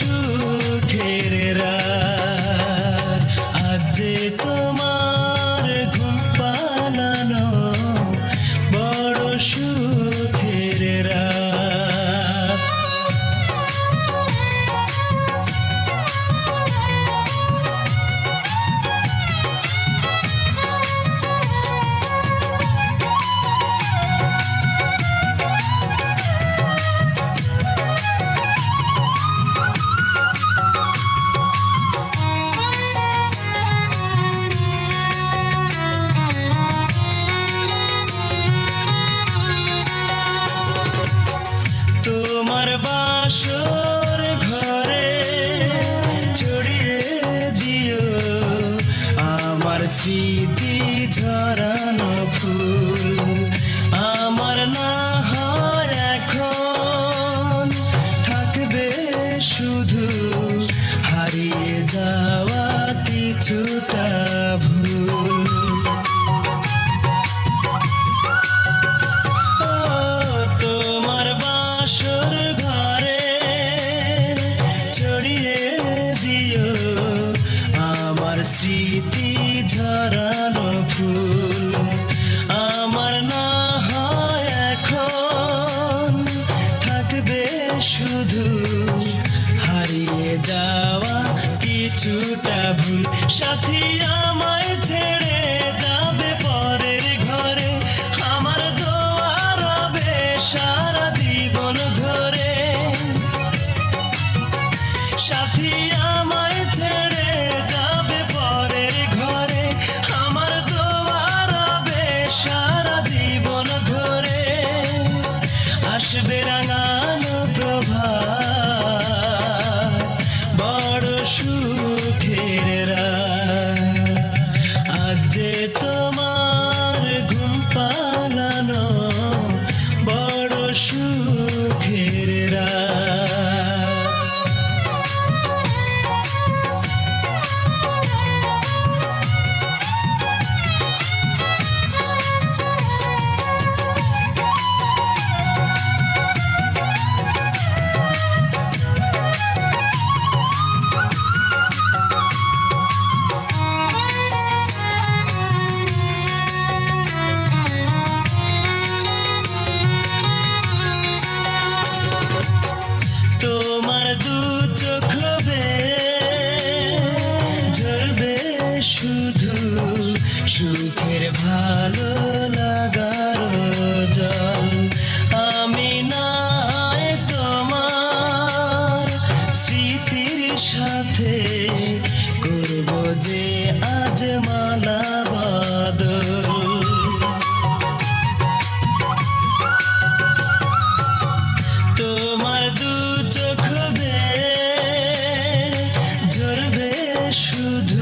you স্মৃতি ঝরানো শুধু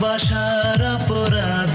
ভালোবাসার অপরাধে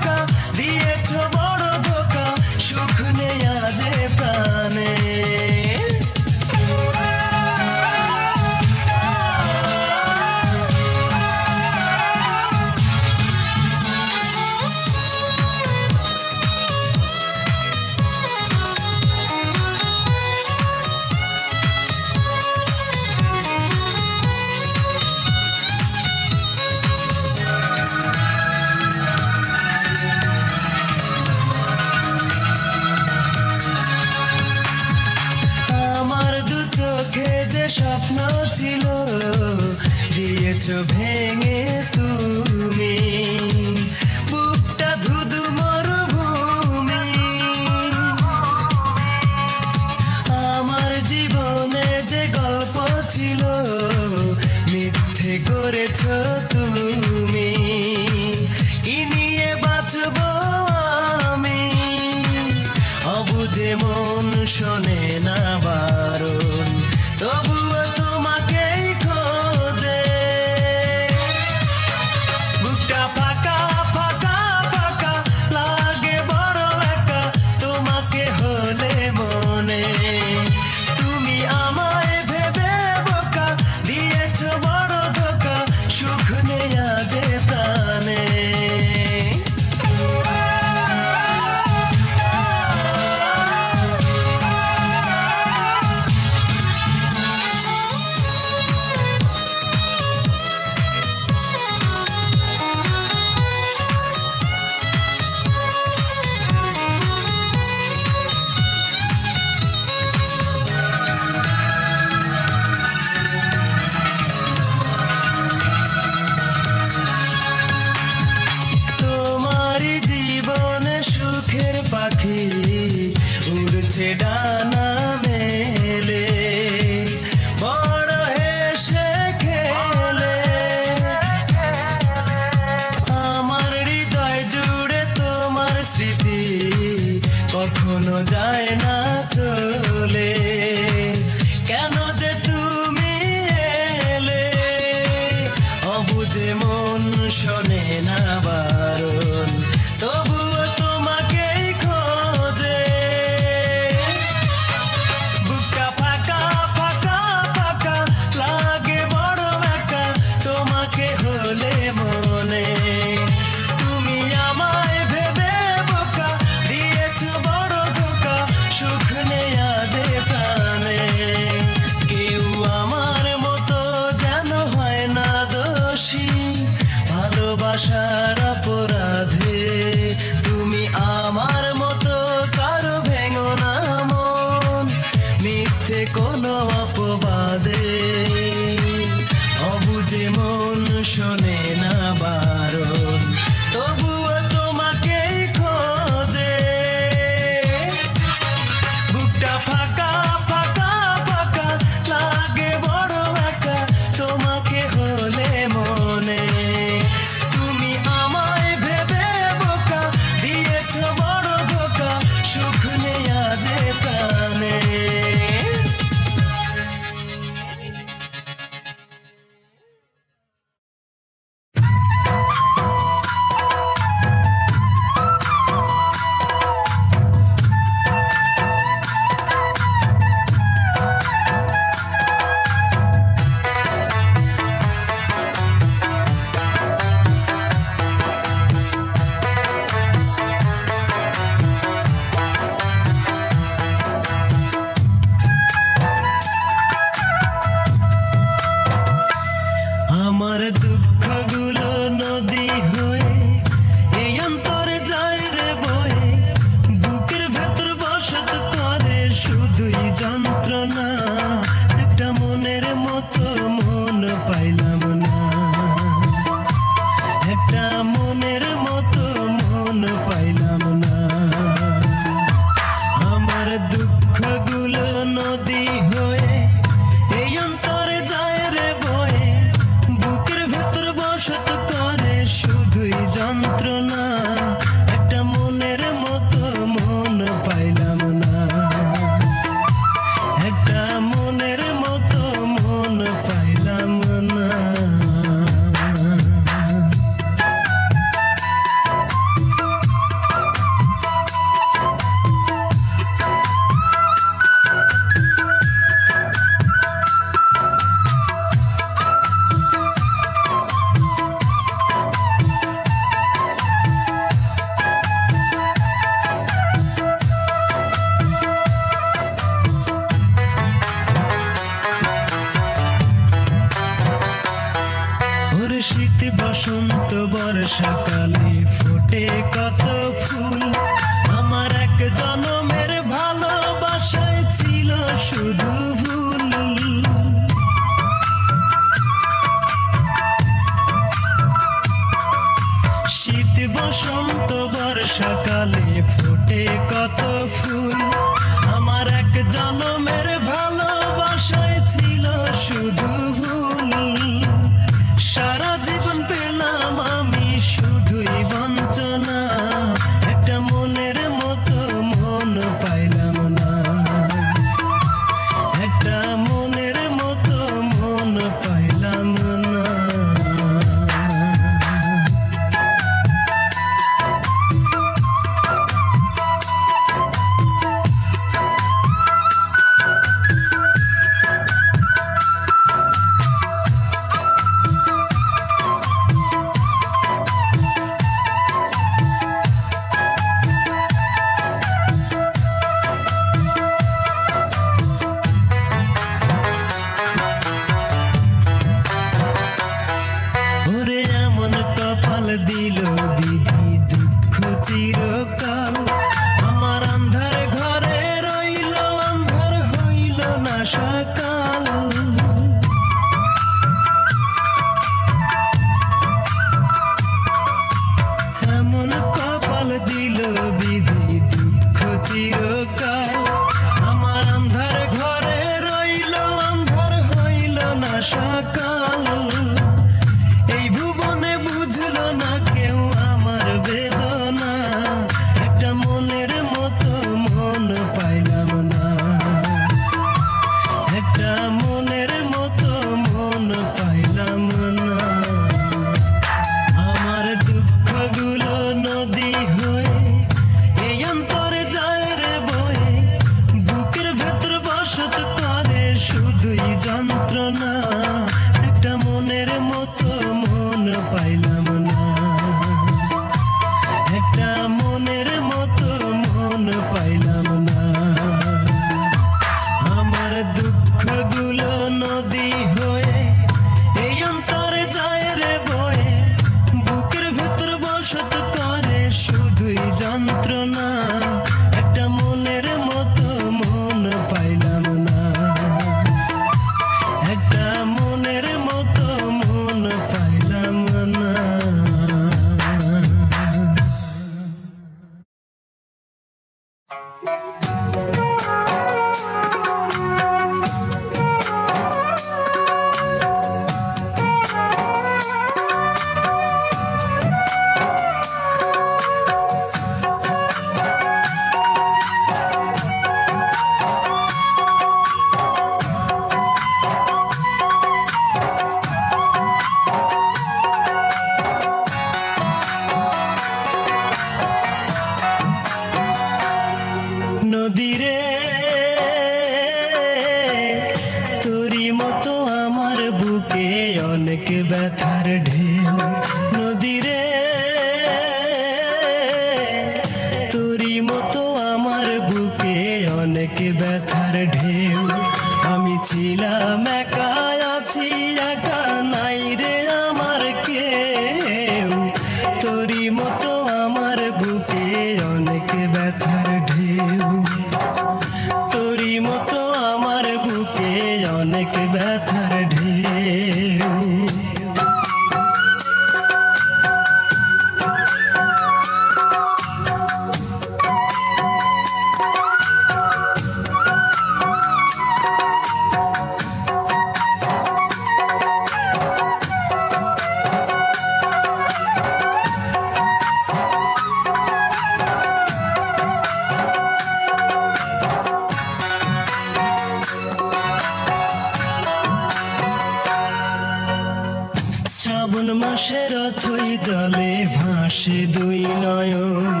সে দুই নয়ন।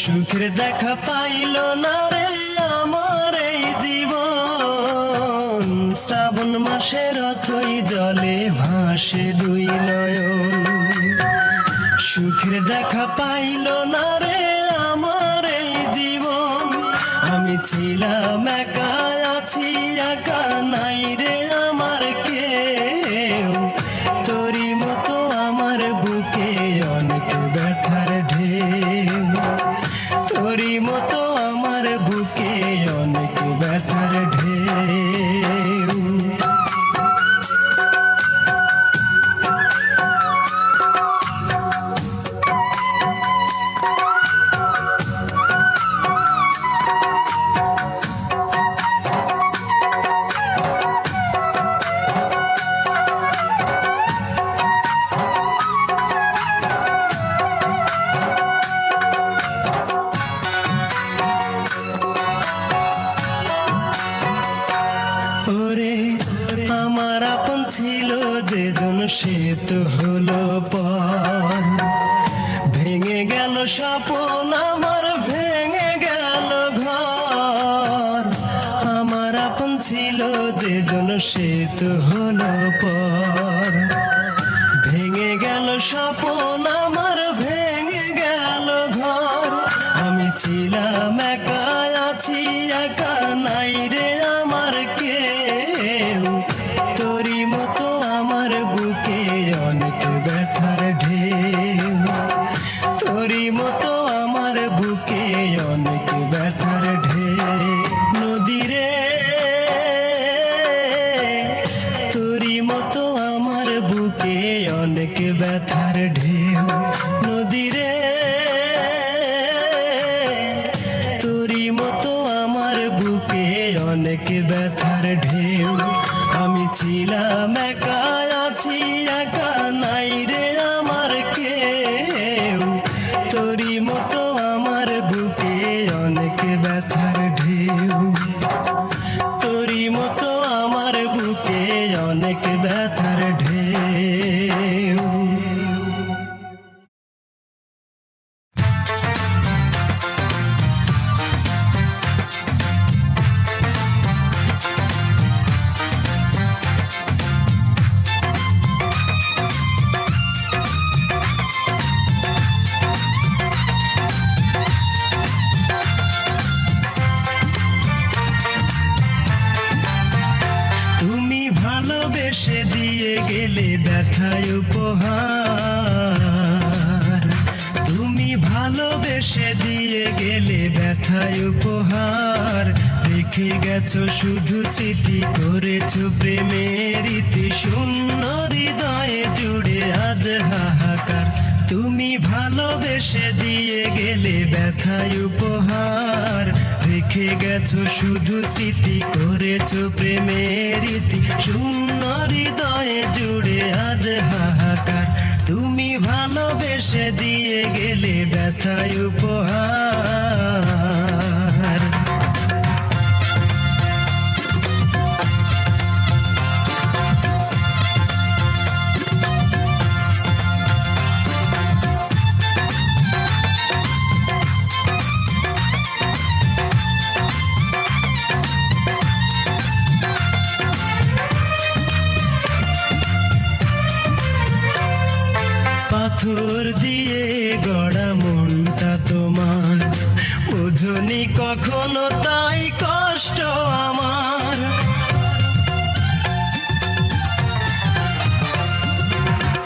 সুখের দেখা পাইল না রে আমার এই জীবন। শ্রাবণ মাসে রথই জলে ভাসে দুই নয়ন। সুখের দেখা পাইল না রে আমার এই জীবন। আমি ছিলাম স্বপন আমার ভেঙে গেল ঘর। আমি ছিলাম একা moto. রেখে গেছো, শুধু স্মৃতি করেছ প্রেমের ইতি। শূন্য হৃদয়ে জুড়ে আজ হাহাকার। তুমি ভালোবেসে দিয়ে গেলে ব্যথায় উপহার। রেখে গেছো, শুধু স্মৃতি করেছ প্রেমের ইতি। শূন্য হৃদয়ে জুড়ে আজ হাহাকার। তুমি ভালোবেসে দিয়ে গেলে ব্যথায় উপহার। পাথর দিয়ে গড়া মনটা তোমার। বুঝনি কখনো তাই কষ্ট আমার।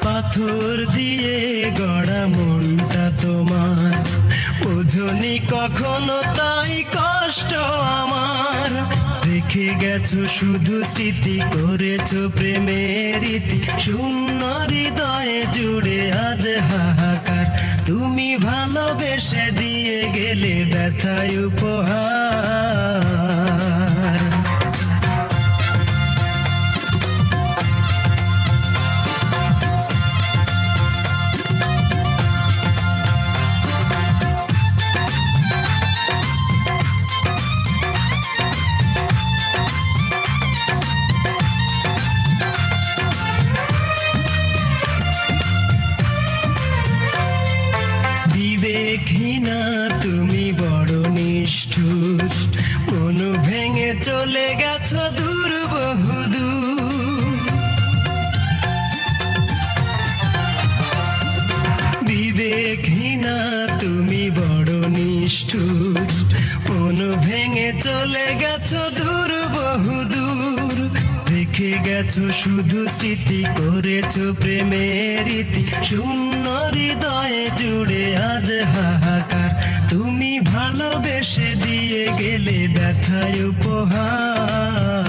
পাথর দিয়ে গড়া মনটা তোমার। বুঝনি কখনো তাই কষ্ট আমার। গেছো, শুধু স্মৃতি করেছ প্রেমের ইতি শূন্য হৃদয়ে জুড়ে আজ হাহাকার। তুমি ভালোবেসে দিয়ে গেলে ব্যথায় উপহার। ভালোবেসে দিয়ে গেলে ব্যথায় উপহার।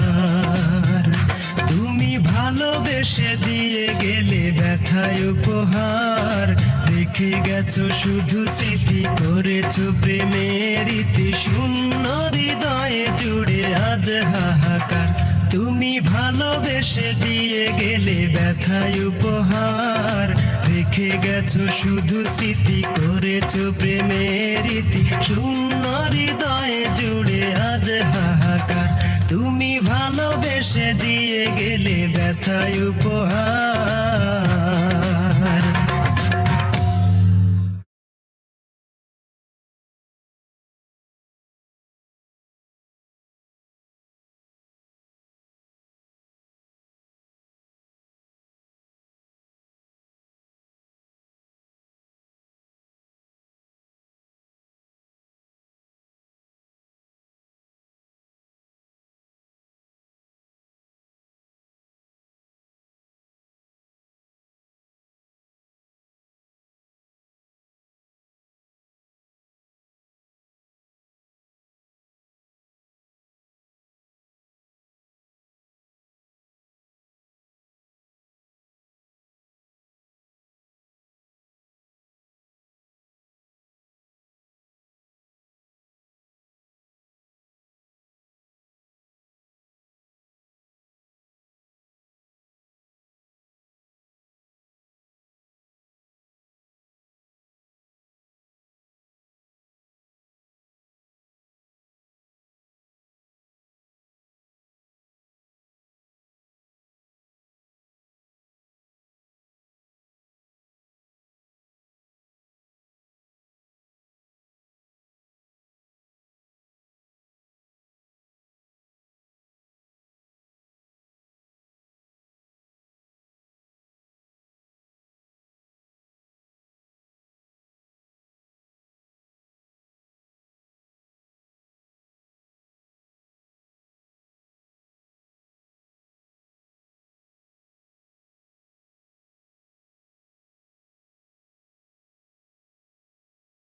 তুমি ভালোবেসে দিয়ে গেলে ব্যথায় উপহার। রেখে গেছো শুধু স্মৃতি, করেছ প্রেমের ইতি। শূন্য হৃদয়ে জুড়ে আজ হাহাকার। তুমি ভালোবেসে দিয়ে গেলে ব্যথায় উপহার। রেখে গেছো শুধু স্মৃতি, করেছ প্রেমের ইতি শূন্য হৃদয়ে জুড়ে আজ হাহাকার। তুমি ভালোবেসে দিয়ে গেলে ব্যথায় উপহার।